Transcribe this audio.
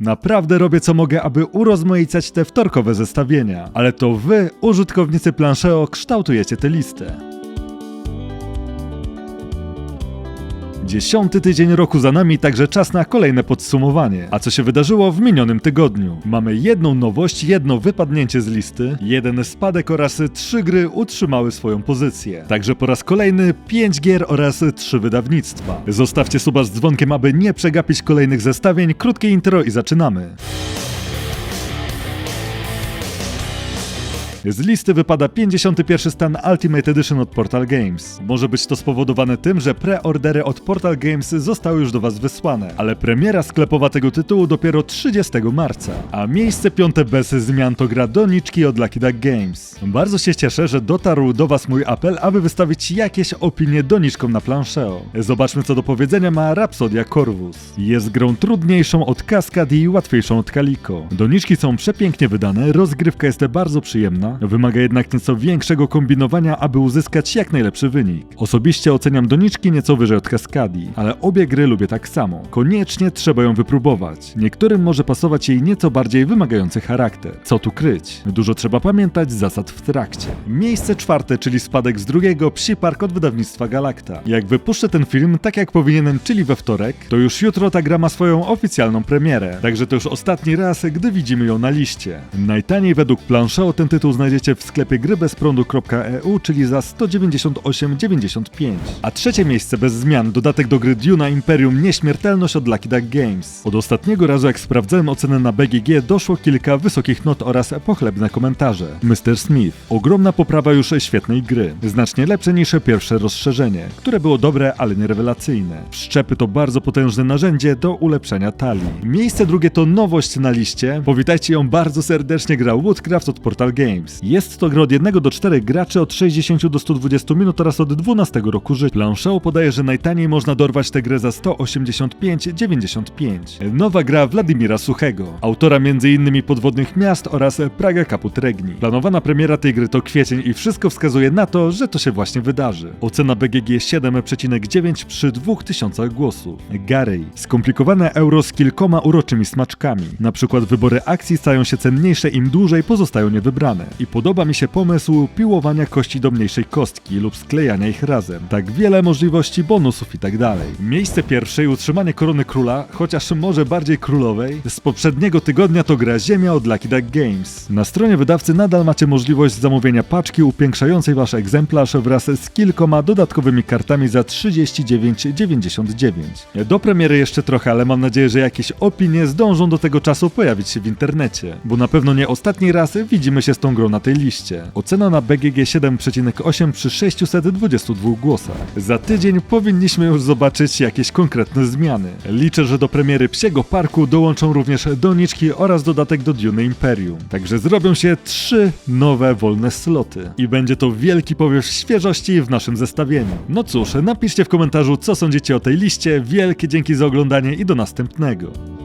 Naprawdę robię co mogę, aby urozmaicać te wtorkowe zestawienia, ale to wy, użytkownicy Planszeo, kształtujecie tę listę. Dziesiąty tydzień roku za nami, także czas na kolejne podsumowanie. A co się wydarzyło w minionym tygodniu? Mamy jedną nowość, jedno wypadnięcie z listy, jeden spadek oraz trzy gry utrzymały swoją pozycję. Także po raz kolejny pięć gier oraz trzy wydawnictwa. Zostawcie suba z dzwonkiem, aby nie przegapić kolejnych zestawień. Krótkie intro i zaczynamy. Z listy wypada 51 stan Ultimate Edition od Portal Games. Może być to spowodowane tym, że preordery od Portal Games zostały już do Was wysłane, ale premiera sklepowa tego tytułu dopiero 30 marca. A miejsce piąte bez zmian to gra Doniczki od Lucky Duck Games. Bardzo się cieszę, że dotarł do Was mój apel, aby wystawić jakieś opinie Doniczkom na planszeo. Zobaczmy co do powiedzenia ma Rhapsodia Corvus. Jest grą trudniejszą od Cascade i łatwiejszą od Calico. Doniczki są przepięknie wydane, rozgrywka jest bardzo przyjemna, wymaga jednak nieco większego kombinowania, aby uzyskać jak najlepszy wynik. Osobiście oceniam Doniczki nieco wyżej od Cascadi, ale obie gry lubię tak samo. Koniecznie trzeba ją wypróbować. Niektórym może pasować jej nieco bardziej wymagający charakter. Co tu kryć? Dużo trzeba pamiętać zasad w trakcie. Miejsce czwarte, czyli spadek z drugiego, Psi Park od wydawnictwa Galacta. Jak wypuszczę ten film tak jak powinienem, czyli we wtorek, to już jutro ta gra ma swoją oficjalną premierę. Także to już ostatni raz, gdy widzimy ją na liście. Najtaniej według Plancheo ten tytuł znajdziecie w sklepie grybezprądu.eu, czyli za 198,95. A trzecie miejsce bez zmian, dodatek do gry Duna Imperium Nieśmiertelność od Lucky Duck Games. Od ostatniego razu jak sprawdzałem ocenę na BGG doszło kilka wysokich not oraz pochlebne komentarze. Mr. Smith. Ogromna poprawa już świetnej gry. Znacznie lepsze niż pierwsze rozszerzenie, które było dobre, ale nie rewelacyjne. Wszczepy to bardzo potężne narzędzie do ulepszenia talii. Miejsce drugie to nowość na liście. Powitajcie ją bardzo serdecznie gra Woodcraft od Portal Games. Jest to gra od 1 do 4 graczy od 60 do 120 minut oraz od 12 roku życia. Plancheo podaje, że najtaniej można dorwać tę grę za 185,95. Nowa gra Władimira Suchego, autora m.in. Podwodnych Miast oraz Praga Kaput Regni. Planowana premiera tej gry to kwiecień i wszystko wskazuje na to, że to się właśnie wydarzy. Ocena BGG 7,9 przy 2000 głosów. Garej. Skomplikowane euro z kilkoma uroczymi smaczkami. Na przykład wybory akcji stają się cenniejsze im dłużej pozostają niewybrane. I podoba mi się pomysł piłowania kości do mniejszej kostki lub sklejania ich razem. Tak wiele możliwości bonusów i tak dalej. Miejsce pierwsze i utrzymanie korony króla, chociaż może bardziej królowej, z poprzedniego tygodnia to gra Ziemia od Lucky Duck Games. Na stronie wydawcy nadal macie możliwość zamówienia paczki upiększającej wasz egzemplarz wraz z kilkoma dodatkowymi kartami za 39,99. Do premiery jeszcze trochę, ale mam nadzieję, że jakieś opinie zdążą do tego czasu pojawić się w internecie, bo na pewno nie ostatni raz widzimy się z tą grą na tej liście. Ocena na BGG 7,8 przy 622 głosach. Za tydzień powinniśmy już zobaczyć jakieś konkretne zmiany. Liczę, że do premiery Psiego Parku dołączą również doniczki oraz dodatek do Dune Imperium. Także zrobią się trzy nowe wolne sloty. I będzie to wielki powiew świeżości w naszym zestawieniu. No cóż, napiszcie w komentarzu co sądzicie o tej liście. Wielkie dzięki za oglądanie i do następnego.